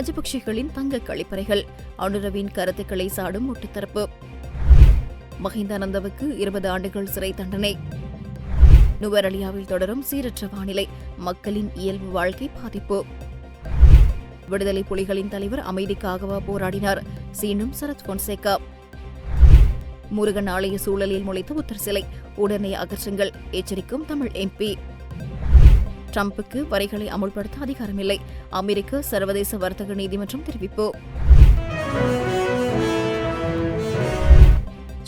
ராஜபக்சேகளின் தங்க கழிப்பறைகள். அனுரவின் கருத்துக்களை சாடும் ஒட்டுத்தரப்பு மஹிந்தானந்தவுக்கு இருபது ஆண்டுகள் சிறை தண்டனை. நுவரலியாவில் தொடரும் சீரற்ற வானிலை. மக்களின் இயல்பு வாழ்க்கை பாதிப்பு. விடுதலை புலிகளின் தலைவர் அமைதிக்காகவா போராடினார். சீனும் சரத் பொன்சேகா. முருகன் ஆலய சூழலில் முளைத்த உத்தர் சிலை உடனே அகற்றுங்கள். எச்சரிக்கும் தமிழ் எம்பி. டிரம்புக்கு வரிகளை அமுல்படுத்த அதிகாரமில்லை. அமெரிக்க சர்வதேச வர்த்தக நீதிமன்றம் தெரிவிப்பு.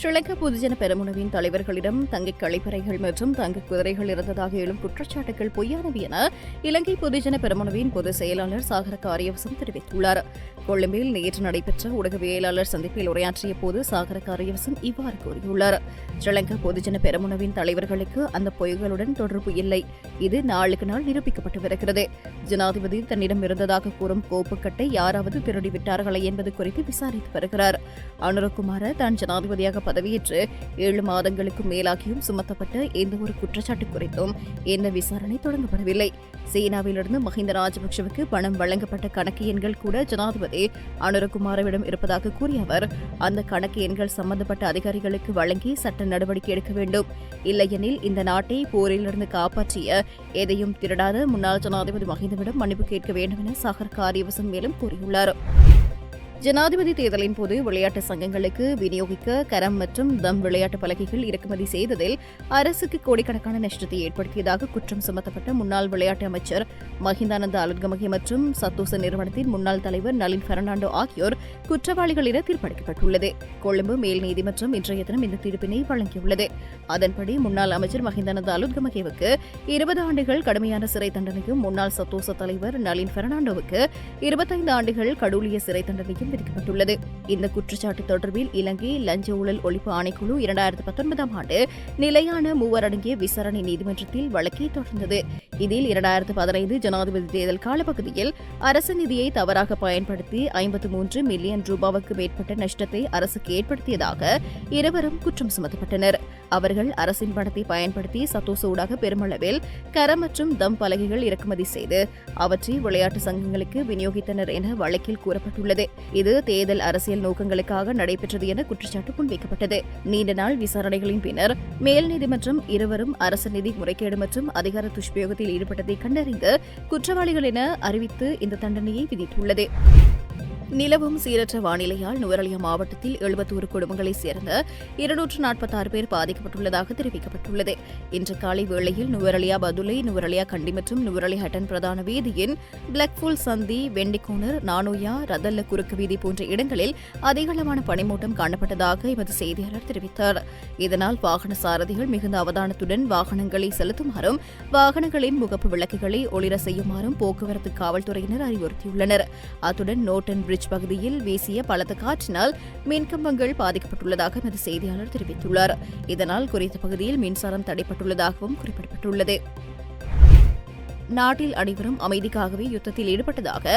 ஸ்ரீலங்கா பொதுஜன பெருமுனவின் தலைவர்களிடம் தங்க கழிப்பறைகள் மற்றும் தங்க குதிரைகள் இருந்ததாக எழும் குற்றச்சாட்டுகள் பொய்யானவை என இலங்கை பொதுஜன பெரமுனவின் பொதுச் செயலாளர் சாகர காரியவசம் தெரிவித்துள்ளார். கொழும்பில் நேற்று நடைபெற்ற ஊடகவியலாளர் சந்திப்பில் உரையாற்றிய போது சாகர காரியவசம் இவ்வாறு கூறியுள்ளார். ஸ்ரீலங்கா பொதுஜன பெரமுனவின் தலைவர்களுக்கு அந்த பொய்களுடன் தொடர்பு இல்லை. இது நாளுக்கு நாள் நிரூபிக்கப்பட்டு வருகிறது ஜனாதிபதி தன்னிடம் இருந்ததாக கூறும் கோப்புக்கட்டை யாராவது திருடிவிட்டார்களா என்பது குறித்து விசாரித்து வருகிறார். அனுரகுமார தான் ஜனாதிபதியாக பதவியேற்று ஏழு மாதங்களுக்கு மேலாகியும் சுமத்தப்பட்ட எந்த ஒரு குற்றச்சாட்டு குறித்தும் எந்த விசாரணை தொடங்கப்படவில்லை. சீனாவிலிருந்து மஹிந்த ராஜபக்சவுக்கு பணம் வழங்கப்பட்ட கணக்கு எண்கள் கூட ஜனாதிபதி அனுரகுமாரவிடம் இருப்பதாக கூறிய அவர் அந்த கணக்கு எண்கள் சம்பந்தப்பட்ட அதிகாரிகளுக்கு வழங்கி சட்ட நடவடிக்கை எடுக்க வேண்டும். இல்லையெனில் இந்த நாட்டை போரிலிருந்து காப்பாற்றிய எதையும் திருடாத முன்னாள் ஜனாதிபதி மஹிந்தவிடம் மன்னிப்பு கேட்க வேண்டும் என சாகர் காரியவசம் மேலும் கூறியுள்ளார். ஜனாதிபதி தேர்தலின் போது விளையாட்டு சங்கங்களுக்கு விநியோகிக்க கரம் மற்றும் தம் விளையாட்டு பலகைகள் இறக்குமதி செய்ததில் அரசுக்கு கோடிக்கணக்கான நஷ்டத்தை ஏற்படுத்தியதாக குற்றம் சுமத்தப்பட்ட முன்னாள் விளையாட்டு அமைச்சர் மஹிந்தானந்த அலுட்கமகே மற்றும் சத்தோச நிறுவனத்தின் முன்னாள் தலைவர் நளின் பெர்னாண்டோ ஆகியோர் குற்றவாளிகள் என தீர்ப்பளிக்கப்பட்டுள்ளது. கொழும்பு மேல் நீதிமன்றம் இன்றைய தினம் இந்த தீர்ப்பினை வழங்கியுள்ளது. அதன்படி முன்னாள் அமைச்சர் மஹிந்தானந்த அலுட்கமகேவுக்கு இருபது ஆண்டுகள் கடுமையான சிறை தண்டனையும் முன்னாள் சத்தோச தலைவர் நளின் பெர்னாண்டோவுக்கு இருபத்தைந்து ஆண்டுகள் கடூலிய சிறை தண்டனையும் விதிக்கப்பட்டுள்ளது. இந்த குற்றச்சாட்டு தொடர்பில் இலங்கை லஞ்ச ஊழல் ஒழிப்பு ஆணைக்குழு இரண்டாயிரத்து பத்தொன்பதாம் ஆண்டு நிலையான மூவரடங்கிய விசாரணை நீதிமன்றத்தில் வழக்கை தொடர்ந்தது. இதில் இரண்டாயிரத்து பதினைந்து ஜனாதிபதி தேர்தல் காலப்பகுதியில் அரசு நிதியை தவறாக பயன்படுத்தி ஐம்பத்து மூன்று மில்லியன் ரூபாவுக்கு மேற்பட்ட நஷ்டத்தை அரசுக்கு ஏற்படுத்தியதாக இருவரும் குற்றம் சுமத்தப்பட்டனர். அவர்கள் அரசின் பணத்தை பயன்படுத்தி சத்தோச ஊடாக பெருமளவில் கரம் மற்றும் தம் பலகைகள் இறக்குமதி செய்து அவற்றை விளையாட்டு சங்கங்களுக்கு விநியோகித்தனர் என வழக்கில் கூறப்பட்டுள்ளது. இது தேர்தல் அரசியல் நோக்கங்களுக்காக நடைபெற்றது என குற்றச்சாட்டு முன்வைக்கப்பட்டது. நீண்ட நாள் விசாரணைகளின் பின்னர் மேல் நீதிமன்றம் இருவரும் அரசு நிதி முறைகேடு மற்றும் அதிகார துஷ்பிரயோகத்தில் ஈடுபட்டதை கண்டறிந்து குற்றவாளிகள் என அறிவித்து இந்த தண்டனையை விதித்துள்ளது. நிலவும் சீரற்ற வானிலையால் நுவரலியா மாவட்டத்தில் எழுபத்தோரு குடும்பங்களைச் சேர்ந்த இருநூற்று நாற்பத்தாறு பேர் பாதிக்கப்பட்டுள்ளதாக தெரிவிக்கப்பட்டுள்ளது. இன்று காலை வேளையில் நுவரலியா பதுலை நுவரலியா கண்டி மற்றும் நுவரலி ஹட்டன் பிரதான வீதியின் பிளக்ஃபுல் சந்தி வெண்டிக்கோணர் நானோயா ரதல்ல குறுக்கு வீதி போன்ற இடங்களில் அதிகளவான பனிமூட்டம் காணப்பட்டதாக எமது செய்தியாளர் தெரிவித்தார். இதனால் வாகன சாரதிகள் மிகுந்த அவதானத்துடன் வாகனங்களை செலுத்துமாறும் வாகனங்களின் முகப்பு விளக்குகளை ஒளிர செய்யுமாறும் போக்குவரத்து காவல்துறையினர் அறிவுறுத்தியுள்ளனர். அத்துடன் நோட்டன் பிரிட்ஜ் பீச் பகுதியில் வீசிய பலத்த காற்றினால் மின்கம்பங்கள் பாதிக்கப்பட்டுள்ளதாக எமது செய்தியாளர் தெரிவித்துள்ளார். இதனால் குறித்த பகுதியில் மின்சாரம் தடைப்பட்டுள்ளதாகவும் குறிப்பிடப்பட்டுள்ளது. நாட்டில் அனைவரும் அமைதிக்காகவே யுத்தத்தில் ஈடுபட்டதாக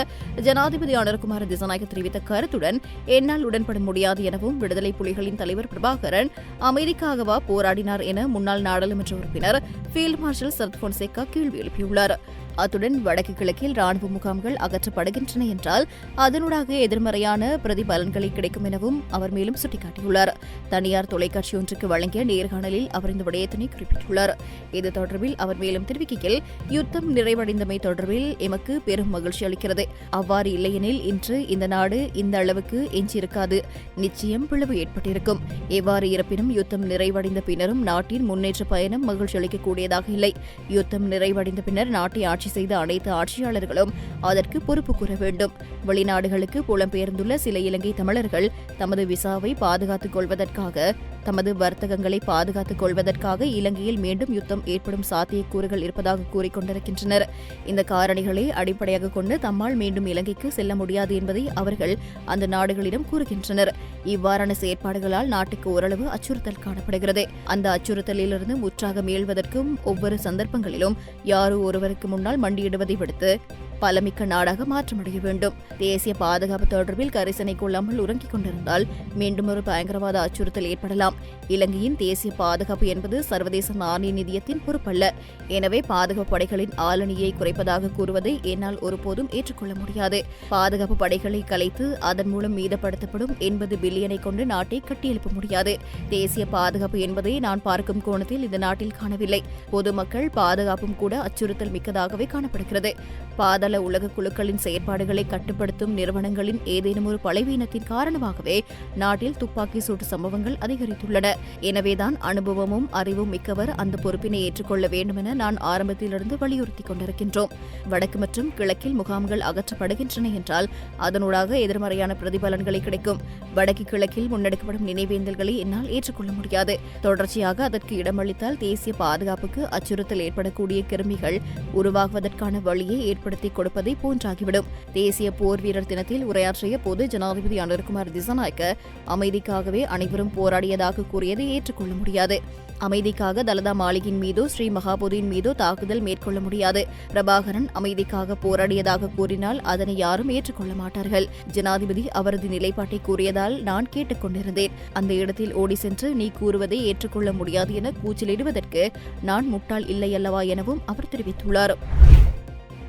ஜனாதிபதி அனர்குமார் திசநாயக்க தெரிவித்த கருத்துடன் என்னால் உடன்பட முடியாது எனவும் விடுதலை புலிகளின் தலைவர் பிரபாகரன் அமைதிக்காகவா போராடினார் என முன்னாள் நாடாளுமன்ற உறுப்பினர் ஃபீல்ட் மார்ஷல் சரத் பொன்சேகா கேள்வி எழுப்பியுள்ளார். அத்துடன் வடக்கு கிழக்கில் ராணுவ முகாம்கள் அகற்றப்படுகின்றன என்றால் அதனூடாக எதிர்மறையான பிரதிபலன்களை கிடைக்கும் எனவும் அவர் மேலும் சுட்டிக்காட்டியுள்ளார். தனியார் தொலைக்காட்சி ஒன்றுக்கு வழங்கிய நேர்காணலில் அவர் இந்த விடயத்தினை குறிப்பிட்டுள்ளார். இது தொடர்பில் அவர் மேலும் தெரிவிக்கையில் யுத்தம் நிறைவடைந்தமை தொடர்பில் எமக்கு பெரும் மகிழ்ச்சி அளிக்கிறது. அவ்வாறு இல்லையெனில் இன்று இந்த நாடு இந்த அளவுக்கு எஞ்சியிருக்காது. நிச்சயம் பிளவு ஏற்பட்டிருக்கும். எவ்வாறு இருப்பினும் யுத்தம் நிறைவடைந்த பின்னரும் நாட்டின் முன்னேற்ற பயணம் மகிழ்ச்சி அளிக்கக்கூடியதாக இல்லை. யுத்தம் நிறைவடைந்த பின்னர் நாட்டை ஆட்சி செய்த அனைத்து ஆட்சியாளர்களும் அதற்கு பொறுப்பு கூற வேண்டும். வெளிநாடுகளுக்கு புலம்பெயர்ந்துள்ள சில இலங்கை தமிழர்கள் தமது விசாவை பாதுகாத்துக் கொள்வதற்காக தமது வர்த்தகங்களை பாதுகாத்துக் கொள்வதற்காக இலங்கையில் மீண்டும் யுத்தம் ஏற்படும் சாத்தியக்கூறுகள் இருப்பதாக கூறிக்கொண்டிருக்கின்றனர் இந்த காரணிகளை அடிப்படையாக கொண்டு தம்மால் மீண்டும் இலங்கைக்கு செல்ல முடியாது என்பதை அவர்கள் அந்த நாடுகளிடம் கூறுகின்றனர். இவ்வாறான செயற்பாடுகளால் நாட்டுக்கு ஓரளவு அச்சுறுத்தல் காணப்படுகிறது. அந்த அச்சுறுத்தலிலிருந்து முற்றாக மீள்வதற்கும் ஒவ்வொரு சந்தர்ப்பங்களிலும் யாரோ ஒருவருக்கு முன்னால் மண்டியிடுவதை விடுத்து பலமிக்க நாடாக மாற்றமடைய வேண்டும். தேசிய பாதுகாப்பு தொடர்பில் கரிசனை கொள்ளாமல் உறங்கிக் கொண்டிருந்தால் மீண்டும் ஒரு பயங்கரவாத அச்சுறுத்தல் ஏற்படலாம். இலங்கையின் தேசிய பாதுகாப்பு என்பது சர்வதேச நாணய நிதியத்தின் பொறுப்பல்ல. எனவே பாதுகாப்பு படைகளின் ஆளணியை குறைப்பதாக கூறுவதை என்னால் ஒருபோதும் ஏற்றுக்கொள்ள முடியாது. பாதுகாப்பு படைகளை கலைத்து அதன் மூலம் மீதப்படுத்தப்படும் எண்பது பில்லியனை கொண்டு நாட்டை கட்டியெழுப்ப முடியாது. தேசிய பாதுகாப்பு என்பதை நான் பார்க்கும் கோணத்தில் இந்த நாட்டில் காணவில்லை. பொதுமக்கள் பாதுகாப்பும் கூட அச்சுறுத்தல் மிக்கதாகவே காணப்படுகிறது. பாதாள உலக குழுக்களின் செயற்பாடுகளை கட்டுப்படுத்தும் நிறுவனங்களின் ஏதேனும் ஒரு பலவீனத்தின் காரணமாகவே நாட்டில் துப்பாக்கி சூட்டு சம்பவங்கள் அதிகரித்து அதிகரித்துள்ளன எனவேதான் அனுபவமும் அறிவும் மிக்கவர் அந்த பொறுப்பினை ஏற்றுக்கொள்ள வேண்டும் என நான் ஆரம்பத்திலிருந்து வலியுறுத்திக் கொண்டிருக்கின்றோம். வடக்கு மற்றும் கிழக்கில் முகாம்கள் அகற்றப்படுகின்றன என்றால் அதனூடாக எதிர்மறையான பிரதிபலன்களை கிடைக்கும். வடக்கு கிழக்கில் முன்னெடுக்கப்படும் நினைவேந்தல்களை என்னால் ஏற்றுக்கொள்ள முடியாது. தொடர்ச்சியாக அதற்கு இடமளித்தால் தேசிய பாதுகாப்புக்கு அச்சுறுத்தல் ஏற்படக்கூடிய கிருமிகள் உருவாகுவதற்கான வழியை ஏற்படுத்தி கொடுப்பதை போன்றாகிவிடும். தேசிய போர் வீரர் தினத்தில் உரையாற்றிய போது ஜனாதிபதி அனுர்குமார் திசநாயக்க அமைதிக்காகவே அனைவரும் போராடியதாக கூறியதை ஏற்றுக்கொள்ள முடியாது. அமைதிக்காக தலதா மாளிகின் மீதோ ஸ்ரீ மகாபோதியின் மீதோ தாக்குதல் மேற்கொள்ள முடியாது. பிரபாகரன் அமைதிக்காக போராடியதாக கூறினால் அதனை யாரும் ஏற்றுக்கொள்ள மாட்டார்கள். ஜனாதிபதி அவரது நிலைப்பாட்டை கூறியதால் நான் கேட்டுக்கொண்டிருந்தேன். அந்த இடத்தில் ஓடி சென்று நீ கூறுவதை ஏற்றுக்கொள்ள முடியாது என கூச்சலிடுவதற்கு நான் முட்டாள் இல்லையல்லவா எனவும் அவர் தெரிவித்துள்ளார்.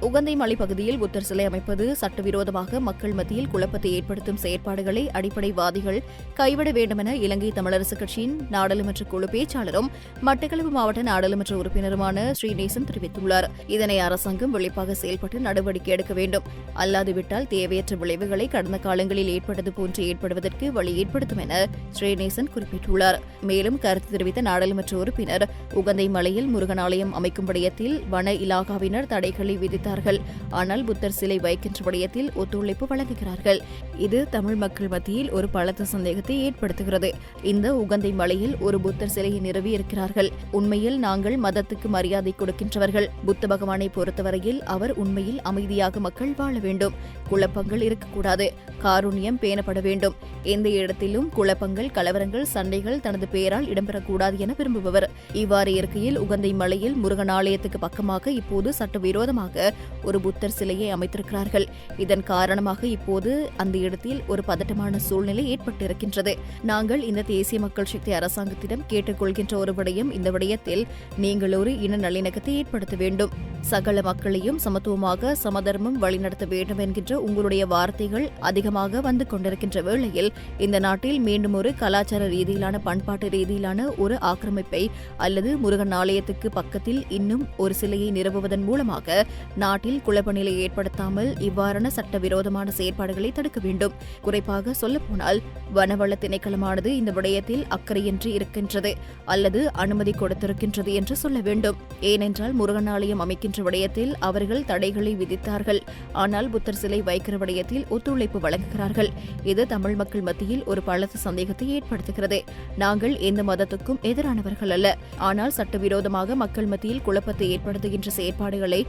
உகந்தை மலை பகுதியில் புத்தர் சிலை அமைப்பது சட்டவிரோதமாக மக்கள் மத்தியில் குழப்பத்தை ஏற்படுத்தும் செயற்பாடுகளை அடிப்படைவாதிகள் கைவிட வேண்டுமென இலங்கை தமிழரசுக் கட்சியின் நாடாளுமன்ற குழு பேச்சாளரும் மட்டக்களப்பு மாவட்ட நாடாளுமன்ற உறுப்பினருமான ஸ்ரீநேசன் தெரிவித்துள்ளார். இதனை அரசாங்கம் விழிப்பாக செயல்பட்டு நடவடிக்கை எடுக்க வேண்டும். அல்லாதுவிட்டால் தேவையற்ற விளைவுகளை கடந்த காலங்களில் ஏற்பட்டது போன்று ஏற்படுவதற்கு வழி ஏற்படுத்தும் என ஸ்ரீநேசன் குறிப்பிட்டுள்ளார். மேலும் கருத்து தெரிவித்த நாடாளுமன்ற உறுப்பினர் உகந்தை மலையில் முருகன் ஆலயம் அமைக்கும் விடயத்தில் வன இலாகாவினர் தடைகளை விதித்து விதித்தார்கள் ஆனால் புத்தர் சிலை வைக்கின்ற விடயத்தில் ஒத்துழைப்பு வழங்குகிறார்கள். இது தமிழ் மக்கள் மத்தியில் ஒரு பலத்த சந்தேகத்தை ஏற்படுத்துகிறது. இந்த உகந்தை மலையில் ஒரு புத்தர் சிலையை நிறுவி இருக்கிறார்கள். உண்மையில் நாங்கள் மதத்துக்கு மரியாதை கொடுக்கின்றவர்கள். புத்த பகவானை பொறுத்தவரையில் அவர் உண்மையில் அமைதியாக மக்கள் வாழ வேண்டும். குழப்பங்கள் இருக்கக்கூடாது. காருண்யம் பேணப்பட வேண்டும். எந்த இடத்திலும் குழப்பங்கள் கலவரங்கள் சண்டைகள் தனது பெயரால் இடம்பெறக்கூடாது என விரும்புபவர். இவ்வாறு இருக்கையில் உகந்தை மலையில் முருகன் ஆலயத்துக்கு பக்கமாக இப்போது சட்டவிரோதமாக ஒரு புத்தர் சிலையை அமைத்திருக்கிறார்கள். இதன் காரணமாக இப்போது அந்த இடத்தில் ஒரு பதட்டமான சூழ்நிலை ஏற்பட்டிருக்கின்றது. நாங்கள் இந்த தேசிய மக்கள் சக்தி அரசாங்கத்திடம் கேட்டுக்கொள்கின்ற ஒரு விடயம் இந்த விடயத்தில் நீங்கள் ஒரு இன நல்லிணக்கத்தை ஏற்படுத்த வேண்டும். சகல மக்களையும் சமத்துவமாக சமதர்மம் வழிநடத்த வேண்டும் என்கின்ற உங்களுடைய வார்த்தைகள் அதிகமாக வந்து கொண்டிருக்கின்ற வேளையில் இந்த நாட்டில் மீண்டும் ஒரு கலாச்சார ரீதியிலான பண்பாட்டு ரீதியிலான ஒரு ஆக்கிரமிப்பை அல்லது முருகன் ஆலயத்துக்கு பக்கத்தில் இன்னும் ஒரு சிலையை நிறுவுவதன் மூலமாக நாட்டில் குழப்ப நிலை ஏற்படுத்தாமல் இவ்வாறான சட்டவிரோதமான செயற்பாடுகளை தடுக்க வேண்டும். குறிப்பாக சொல்லப்போனால் வனவள திணைக்களமானது இந்த விடயத்தில் அக்கறையின்றி இருக்கின்றது அல்லது அனுமதி கொடுத்திருக்கின்றது என்று சொல்ல வேண்டும். ஏனென்றால் முருகனாலயம் அமைக்கின்ற விடயத்தில் அவர்கள் தடைகளை விதித்தார்கள். ஆனால் புத்தர் சிலை வைக்கிற விடயத்தில் ஒத்துழைப்பு வழங்குகிறார்கள். இது தமிழ் மக்கள் மத்தியில் ஒரு பலத்த சந்தேகத்தை ஏற்படுத்துகிறது. நாங்கள் எந்த மதத்துக்கும் எதிரானவர்கள் அல்ல. ஆனால் சட்டவிரோதமாக மக்கள் மத்தியில் குழப்பத்தை ஏற்படுத்துகின்ற செயற்பாடுகளை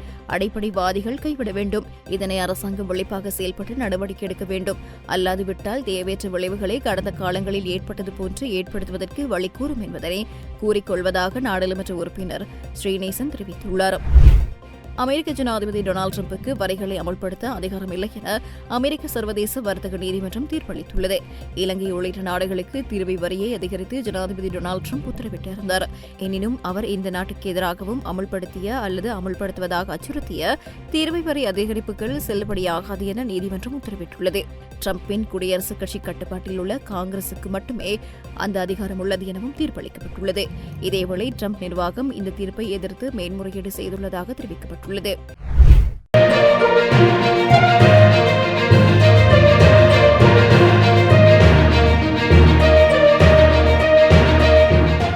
அடிப்படைவாதிகள் கைவிட வேண்டும். இதனை அரசாங்கம் விழிப்பாக செயல்பட்டு நடவடிக்கை எடுக்க வேண்டும். அல்லாது விட்டால் தேவையற்ற விளைவுகளை கடந்த காலங்களில் ஏற்பட்டது போன்று ஏற்படுத்துவதற்கு வழி கூறும் என்பதனை கூறிக்கொள்வதாக நாடாளுமன்ற உறுப்பினர் ஸ்ரீநேசன் தெரிவித்துள்ளார். அமெரிக்க ஜனாதிபதி டொனால்டு டிரம்புக்கு வரிகளை அமல்படுத்த அதிகாரம் இல்லை என அமெரிக்க சர்வதேச வர்த்தக நீதிமன்றம் தீர்ப்பளித்துள்ளது. இலங்கை உள்ளிட்ட நாடுகளுக்கு தீர்வை வரியை அதிகரித்து ஜனாதிபதி டொனால்டு ட்ரம்ப் உத்தரவிட்டிருந்தார். எனினும் அவர் இந்த நாட்டுக்கு எதிராகவும் அமல்படுத்திய அல்லது அமல்படுத்துவதாக அச்சுறுத்திய தீர்வை வரி அதிகரிப்புகள் செல்லுபடியாகாது என நீதிமன்றம் உத்தரவிட்டுள்ளது. டிரம்பின் குடியரசுக் கட்சி கட்டுப்பாட்டில் உள்ள காங்கிரசுக்கு மட்டுமே அந்த அதிகாரம் உள்ளது எனவும் தீர்ப்பளிக்கப்பட்டுள்ளது. இதேவேளை ட்ரம்ப் நிர்வாகம் இந்த தீர்ப்பை எதிர்த்து மேன்முறையீடு செய்துள்ளதாக தெரிவிக்கப்பட்டுள்ளது. தெரிவித்துள்ளது